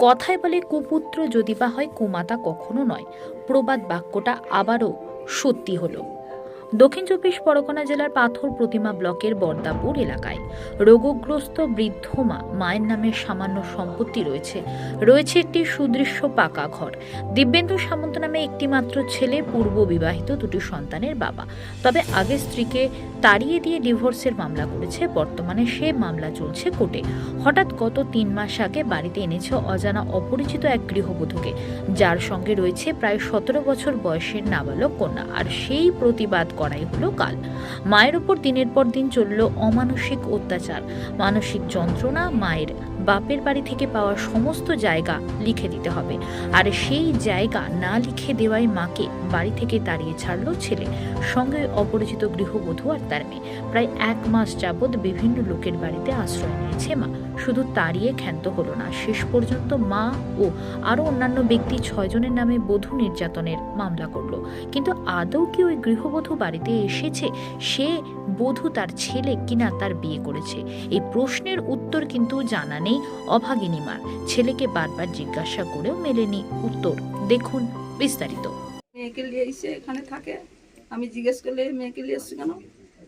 কথায় বলে কুপুত্র যদি বা হয় কুমাতা কখনো নয়। প্রবাদ বাক্যটা আবারও সত্যি হলো। দক্ষিণ চব্বিশ পরগনা জেলার পাথর প্রতিমা ব্লকের বর্দাপুর এলাকায়। রোগগ্রস্ত বৃদ্ধ মা, মায়ের নামে সামান্য সম্পত্তি রয়েছে। রয়েছে একটি সুদৃশ্য পাকা ঘর। দিব্যেন্দু সামন্ত নামে একটি মাত্র ছেলে, পূর্ব বিবাহিত দুটি সন্তানের বাবা। তবে আগে স্ত্রীকে তাড়িয়ে দিয়ে ডিভোর্সের মামলা করেছে, বর্তমানে সে মামলা চলছে কোর্টে। হঠাৎ গত তিন মাস আগে বাড়িতে এনেছে অজানা অপরিচিত এক গৃহবধূকে। যার সঙ্গে রয়েছে প্রায় সতেরো বছর বয়সের নাবালক কন্যা। আর সেই প্রতিবাদ করাই হলো কাল। মায়ের উপর দিনের পর দিন চলল অমানসিক অত্যাচার। মানসিক যন্ত্রণা মায়ের বাপের বাড়ি থেকে পাওয়া সমস্ত জায়গা লিখে দিতে হবে। আর সেই জায়গা না লিখে দেওয়ায় মাকে বাড়ি থেকে তাড়িয়ে ছাড়লো ছেলে। সঙ্গে অপরিচিত গৃহবধূ আর তার মেয়ে। প্রায় এক মাস যাবৎ বিভিন্ন লোকের বাড়িতে আশ্রয় নিয়েছে মা। শুধু তাড়িয়ে ক্ষান্ত হলো না, শেষ পর্যন্ত মা ও আরও অন্যান্য ব্যক্তি ছয়জনের নামে বধূ নির্যাতনের মামলা করল। কিন্তু আদৌ কি ওই গৃহবধূ বাড়িতে এসেছে, সে বধূ তার ছেলে কিনা তার বিয়ে করেছে। এই প্রশ্নের উত্তর কিন্তু জানা নেই অভাগিনী মার। ছেলেকে বারবার জিজ্ঞাসা করেও মেলেনি উত্তর। দেখুন বিস্তারিত। মেয়েকে নিয়ে এসে এখানে থাকে। আমি জিজ্ঞেস করলে মেয়েকে নিয়ে এসছে কেন?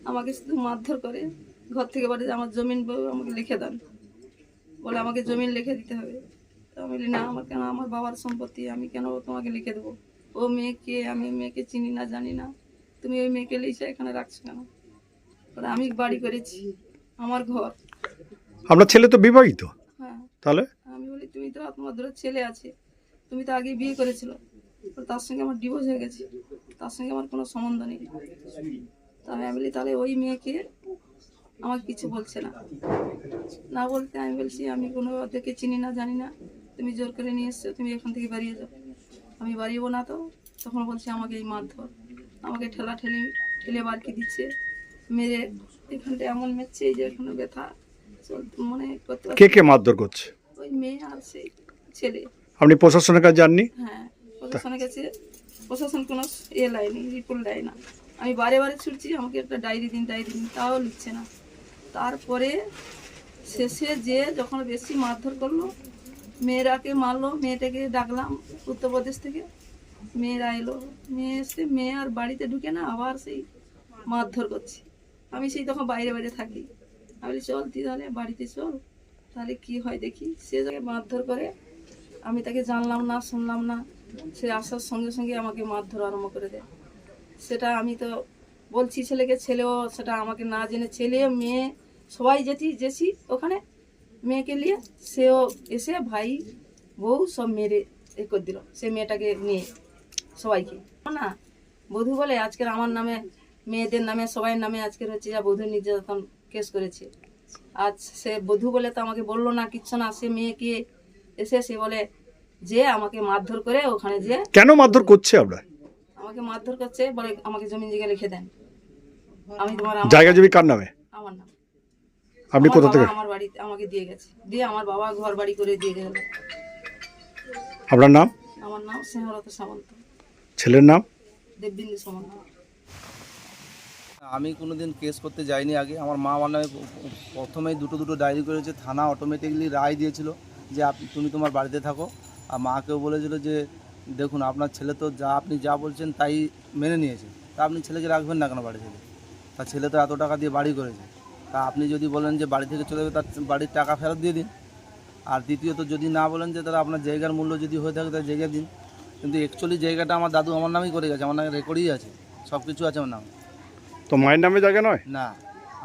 আমাকে শুধু মারধর করে। ঘর থেকে বাড়ি আমার জমিন বউ আমাকে লিখে দেন। বলে আমাকে জমিন লিখে দিতে হবে। আমি বলি, না, আমার কেন? আমার বাবার সম্পত্তি আমি কেন তোমাকে লিখে দেবো? ও মেয়েকে আমি মেয়েকে চিনি না, জানি না। তুমি ওই মেয়েকে লিখে এখানে রাখছো কেন? আমি বাড়ি করেছি আমার ঘর। আপনার ছেলে তো বিবাহিত? হ্যাঁ। তাহলে? আমি বলি তুমি তো তোমার দুটো ছেলে আছে তুমি তো আগে বিয়ে করেছিল তার সঙ্গে আমার ডিভোর্স হয়ে গেছে তার সঙ্গে আমার কোনো সম্বন্ধ নেই। তা আমি বলি তাহলে ওই মেয়েকে আমার কিছু বলছে না। না বলতে আমি বলছি আমি কোনো ওদেরকে চিনি না জানি না। তুমি জোর করে নিয়ে এসছো তুমি এখান থেকে বেরিয়ে যাও। আমি বাড়িয়েবো না তো তখন বলছি আমাকে এই মারধর। আমাকে ঠেলা ঠেলি ঠেলে বারকি দিচ্ছে। মেরে এখানটা এমন মেরছে এই যে এখানে ব্যথা মানে করতে কে কে মারধর করছে? ওই মেয়ে আর সেই ছেলে। আপনি প্রশাসনের কাছে যাননি? হ্যাঁ প্রশাসনের কাছে প্রশাসন কোনো ইয়ে লাইনি রিপোর্ট দেয় না। আমি বারে বারে ছুটছি আমাকে একটা ডায়েরি দিন ডায়েরি দিন তাও লিখছে না। তারপরে শেষে যে যখন বেশি মারধর করল মেয়েরাকে মারলো মেয়েটাকে ডাকলাম উত্তরপ্রদেশ থেকে। মেয়েরা এলো মেয়ে এসে, মেয়ে আর বাড়িতে ঢুকে না আবার সেই মারধর করছে। আমি সেই তখন বাইরে বাইরে থাকি। আমি চল তুই তাহলে বাড়িতে চল, তাহলে কি হয় দেখি। সে মারধর করে, আমি তাকে জানলাম না, শুনলাম না। সে আসার সঙ্গে সঙ্গে আমাকে মারধর আরম্ভ করে দেয়। সেটা আমি তো বলছি ছেলেকে, ছেলেও সেটা আমাকে না জেনে ছেলে, মেয়ে, সবাই যেতি যেছি ওখানে। মেয়েকে নিয়ে সেও এসে ভাই, বউ সব মেরে এ করে দিল। সে মেয়েটাকে নিয়ে সবাইকে। না বধূ বলে আজকের আমার নামে মেয়েদের নামে সবাই নামে আজকের হচ্ছে যা বধূ নির্যাতন কেস করেছে। আজ সে বধূ বলে তো আমাকে বলল না কিচ্ছু না সে মেয়ে মেয়েকে এসে সে বলে যে আমাকে মারধর করে ওখানে যে কেন মারধর করছে আপনার আমাকে মারধর করছে বলে আমাকে জমি জায়গা লিখে দেন। আমি তোমার জায়গা জমি কার নামে? আমার নাম। আপনি আমার কোথা থেকে? আমার বাড়ি আমাকে দিয়ে গেছে। দিয়ে আমার বাবা ঘর বাড়ি করে দিয়ে গেল। আপনার নাম? আমার নাম স্নেহলতা সামন্ত। ছেলের নাম? আমি কোনোদিন কেস করতে যাইনি আগে। আমার মা আমার নামে প্রথমেই দুটো দুটো ডায়েরি করেছে থানা অটোমেটিকলি রায় দিয়েছিল যে তুমি তোমার বাড়িতে থাকো। আর মাকেও বলেছিল যে দেখুন আপনার ছেলে তো যা আপনি যা বলছেন তাই মেনে নিয়েছে। তা আপনি ছেলেকে রাখবেন না কেন বাড়ি থেকে? তার ছেলে তো এত টাকা দিয়ে বাড়ি করেছে। তা আপনি যদি বলেন যে বাড়ি থেকে চলে যাবে তার বাড়ির টাকা ফেরত দিয়ে দিন। আর দ্বিতীয়ত যদি না বলেন যে তাহলে আপনার জায়গার মূল্য যদি হয়ে থাকে তাহলে জায়গা দিন। কিন্তু অ্যাকচুয়ালি জায়গাটা আমার দাদু আমার নামেই করে গেছে আমার নামে রেকর্ডই আছে সব কিছু আছে আমার নামে। তো মায়ের নামে জায়গা নয়? না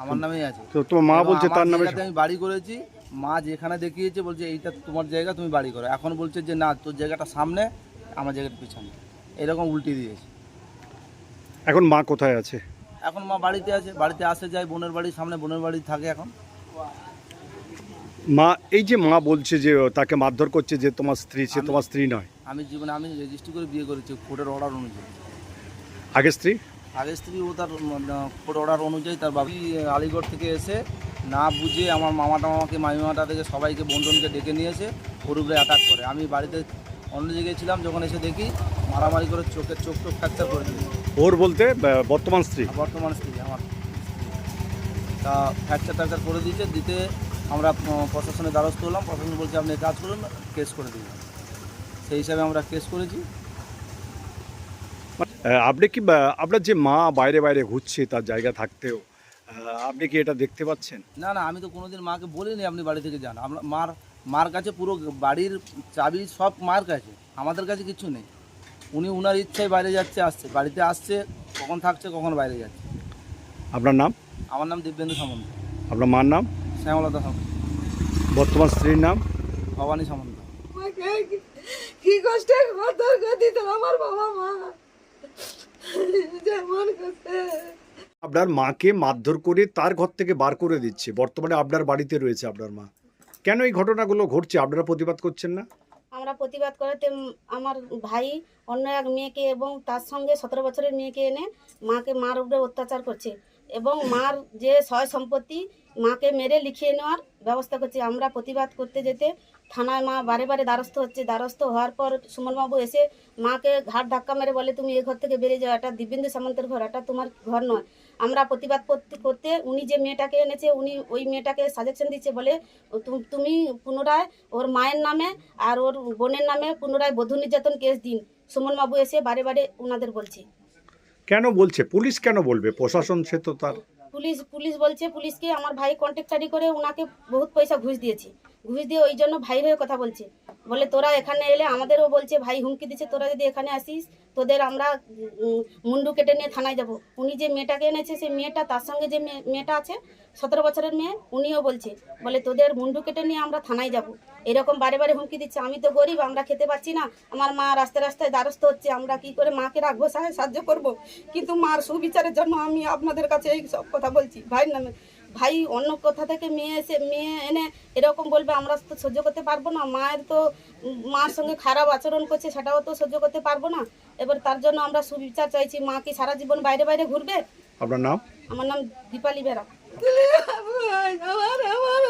আমার নামেই আছে। তো তোমার মা বলছে তার নামে আমি বাড়ি করেছি মা যেখানে দেখিয়েছে বলছে এইটা তোমার জায়গা তুমি বাড়ি করো। এখন বলছে যে না তোর জায়গাটা সামনে আমার জায়গাটা পিছনে। এরকম উল্টে দিয়েছে। এখন মা কোথায় আছে? এখন মা বাড়িতে আছে বাড়িতে আসে যায় বোনের বাড়ির সামনে বোনের বাড়ি থাকে এখন। মা এই যে মা বলছে যে তাকে মারধর করছে যে তোমার স্ত্রী সে তোমার স্ত্রী নয়। আমি জীবনে আমি রেজিস্ট্রি করে বিয়ে করেছি কোর্টের অর্ডার অনুযায়ী। আগে স্ত্রী? আগের স্ত্রী ও তার কোর্ট অর্ডার অনুযায়ী তার বাবি। আলিগড় থেকে এসে না বুঝে আমার মামা টামাকে মামিমাটা থেকে সবাইকে বন্ধনকে ডেকে নিয়েছে ওর উপরে অ্যাটাক করে। আমি বাড়িতে অন্য জায়গায় ছিলাম যখন এসে দেখি মারামারি করে চোখের চোখ টোক ফ্র্যাকচার করে দিয়েছে। ওর বলতে বর্তমান স্ত্রী? বর্তমান স্ত্রী আমার তা ফ্র্যাকচার ট্র্যাকচার করে দিয়েছে দিতে আমরা প্রশাসনের দ্বারস্থ হলাম। প্রশাসন বলছে আপনি কাজ করুন কেস করে দিন। সেই হিসাবে আমরা কেস করেছি। আপনি কি আপনার যে মা বাইরে বাইরে ঘুরছে তার জায়গা থাকতেও আপনি কি এটা দেখতে পাচ্ছেন? না না আমি তো কোনোদিন মাকে বলিনি আপনি বাড়ি থেকে যান। আমরা মার মার কাছে পুরো বাড়ির চাবি সব মার কাছে। আমাদের কাছে কিছু নেই। উনি উনার ইচ্ছায় বাইরে যাচ্ছে আসছে। বাড়িতে আসছে কখন থাকছে কখন বাইরে যাচ্ছে। আপনার নাম? আমার নাম দিব্যেন্দু সামন্ত। আপনার মার নাম? শ্যামলতা সামন্ত বর্তমান স্ত্রীর নাম? ভবানী সামন্ত। কি- কষ্টে মাথার গতি আমার বাবা মা। যেমন করছে। আপনার মাকে মারধর করে তার ঘর থেকে বার করে দিচ্ছে। বর্তমানে আপনার বাড়িতে রয়েছে আপনার মা। কেন এই ঘটনাগুলো ঘটছে? আপনারা প্রতিবাদ করছেন না? আমরা প্রতিবাদ করাতে আমার ভাই অন্য এক মেয়েকে এবং তার সঙ্গে সতেরো বছরের মেয়েকে এনে মাকে মার উপরে অত্যাচার করছে। এবং মার যে সয় সম্পত্তি, মাকে মেরে লিখিয়ে নেওয়ার ব্যবস্থা করছে। আমরা প্রতিবাদ করতে যেতে থানায় মা বারে বারে দ্বারস্থ হচ্ছে। দ্বারস্থ হওয়ার পর সুমনবাবু এসে মাকে ঘাট ধাক্কা মেরে বলে, তুমি এ ঘর থেকে বেরিয়ে যাও। এটা দিব্যেন্দু সামন্তের ঘর, এটা তোমার ঘর নয়। আমরা প্রতিবাদ করতে করতে উনি যে মেয়েটাকে এনেছে, উনি ওই মেয়েটাকে সাজেশন দিচ্ছে বলে তুমি পুনরায় ওর মায়ের নামে আর ওর বোনের নামে পুনরায় বধূ নির্যাতন কেস দিন। সুমন বাবু এসে বারে বারে ওনাদের বলছে। কেন বলছে? পুলিশ কেন বলবে? প্রশাসন সে তো তার পুলিশ পুলিশ বলছে, পুলিশকে আমার ভাই কন্ট্যাক্টারি করে ওনাকে বহুত পয়সা ঘুষ দিয়েছে। ঘুষ দিয়ে ওই জন্য ভাই হয়ে কথা বলছে। বলে তোরা এখানে এলে আমাদেরও বলছে, ভাই হুমকি দিচ্ছে, তোরা যদি এখানে আসিস, তোদের আমরা মুন্ডু কেটে নিয়ে থানায় যাব। উনি যে মেয়েটাকে এনেছে, সেই মেয়েটা, তার সঙ্গে যে মেয়ে- মেয়েটা আছে, সতেরো বছরের মেয়ে, উনিও বলছে। বলে তোদের মুন্ডু কেটে নিয়ে আমরা থানায় যাব। এরকম বারে বারে হুমকি দিচ্ছে। আমি তো গরিব, আমরা খেতে পাচ্ছি না। আমার মা রাস্তায় রাস্তায় দ্বারস্থ হচ্ছে। আমরা কি করে মাকে রাখব, সাহায্য করব? কিন্তু মার সুবিচারের জন্য আমি আপনাদের কাছে এই সব কথা বলছি। ভাইয়ের নামে ভাই অন্য কোথা থেকে মেয়ে এসে মেয়ে এনে এরকম বলবে আমরা তো সহ্য করতে পারব না। মায়ের তো মার সঙ্গে খারাপ আচরণ করছে সেটাও তো সহ্য করতে পারব না। এবার তার জন্য আমরা সুবিচার চাইছি মা কি সারা জীবন বাইরে বাইরে ঘুরবে? আপনার নাম? আমার নাম দীপালি বেরা। আমার আমার